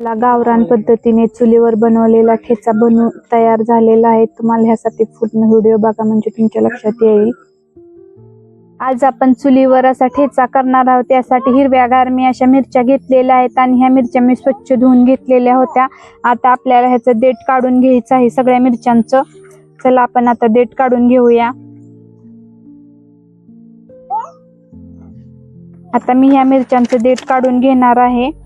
ला गावरान पद्धतीने चुलीवर बनवलेला ठेचा बनवून तयार झालेला आहे. तुम्हाला ह्यासाठी पूर्ण व्हिडिओ बघा म्हणजे तुमच्या लक्षात येईल. आज आपण चुलीवर असा ठेचा करणार आहोत. त्यासाठी हिरव्यागार मी अशा मिरच्या घेतलेल्या आहेत आणि ह्या मिरच्या मी स्वच्छ धुवून घेतलेल्या होत्या. आता आपल्याला ह्याचं देठ काढून घ्यायचं आहे सगळ्या मिरच्यांचं. चला आपण आता देठ काढून घेऊया. आता मी ह्या मिरच्यांचं देठ काढून घेणार आहे.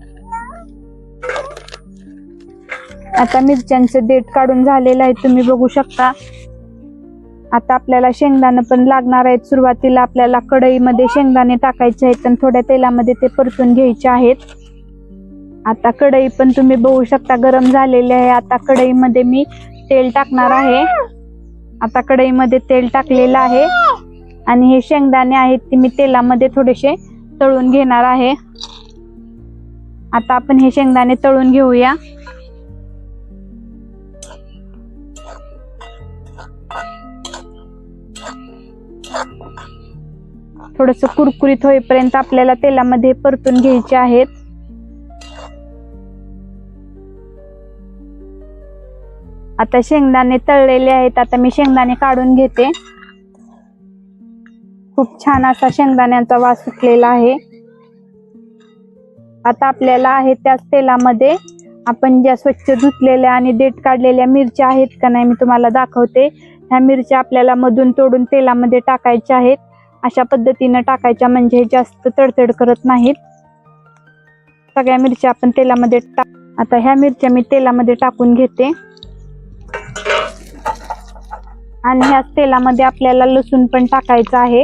आता मिरच्यांचं देठ काढून झालेलं आहे तुम्ही बघू शकता. आता आपल्याला शेंगदाणं पण लागणार आहेत. सुरुवातीला आपल्याला कढईमध्ये शेंगदाणे टाकायचे आहेत आणि थोड्या तेलामध्ये ते परतून घ्यायचे आहेत. आता कढई पण तुम्ही बघू शकता गरम झालेली आहे. आता कढईमध्ये मी तेल टाकणार आहे. आता कढईमध्ये तेल टाकलेलं आहे. आणि हे शेंगदाणे आहेत ते मी तेलामध्ये थोडेसे तळून घेणार आहे. आता आपण हे शेंगदाणे तळून घेऊया. थोडस कुरकुरीत होईपर्यंत आपल्याला तेलामध्ये परतून घ्यायचे आहेत. आता शेंगदाणे तळलेले आहेत. आता मी शेंगदाणे काढून घेते. खूप छान असा शेंगदाण्यांचा वास सुटलेला आहे. आता आपल्याला आहे त्याच तेलामध्ये आपण ज्या स्वच्छ धुतलेल्या आणि देठ काढलेल्या मिरच्या आहेत का नाही मी तुम्हाला दाखवते. ह्या मिरच्या आपल्याला मधून तोडून तेलामध्ये टाकायच्या आहेत. अशा पद्धतीनं टाकायच्या म्हणजे जास्त तडतड करत नाहीत. सगळ्या मिरच्या आपण तेलामध्ये टाक आता ह्या मिरच्या मी तेलामध्ये टाकून घेते. आणि ह्याच तेलामध्ये आपल्याला लसूण पण टाकायचं आहे.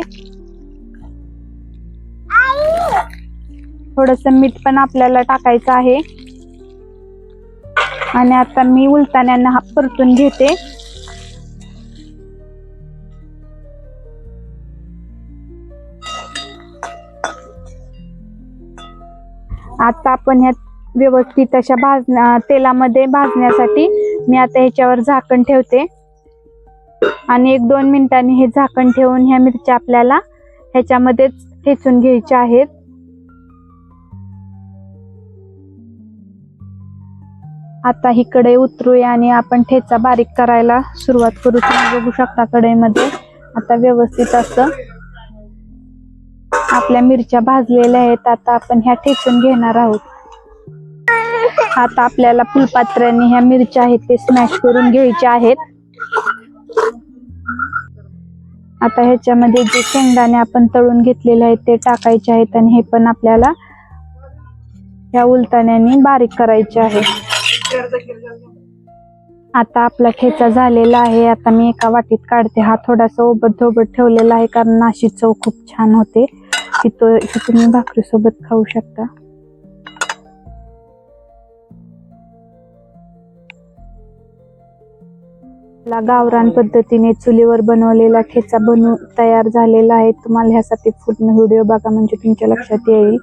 थोडस मीठ पण आपल्याला टाकायचं आहे. आणि आता मी उलटाण्यानं हा परतून घेते. आता आपण ह्या व्यवस्थित अशा भाज तेलामध्ये भाजण्यासाठी मी आता ह्याच्यावर झाकण ठेवते. आणि एक दोन मिनिटांनी हे झाकण ठेवून ह्या मिरच्या आपल्याला ह्याच्यामध्येच ठेचून घ्यायच्या आहेत. आता ही कढई उतरूया आणि आपण ठेचा बारीक करायला सुरुवात करू. तुम्ही बघू शकता कढईमध्ये. आता व्यवस्थित असं आपल्या मिरच्या भाजलेल्या आहेत आता आपण ह्या ठेचून घेणार आहोत. आता आपल्याला फुलपात्राने ह्या मिरच्या आहेत ते स्मॅश करून घ्यायच्या आहेत. आता ह्याच्यामध्ये जे शेंगदाणे आपण तळून घेतलेले आहेत ते टाकायचे आहेत आणि हे पण आपल्याला ह्या उलताण्याने बारीक करायचे आहे. आता आपला ठेचा झालेला आहे आता मी एका वाटीत काढते. हा थोडासा ओबट धोबट ठेवलेला आहे कारण नाशी चव खूप छान होते. ही तो तुम्ही भाकरी सोबत खाऊ शकता ला गावरान पद्धतीने चुलीवर बनवलेला ठेचा बनवून तयार झालेला आहे. तुम्हाला ह्यासाठी पूर्ण व्हिडिओ बघा म्हणजे तुमच्या लक्षात येईल.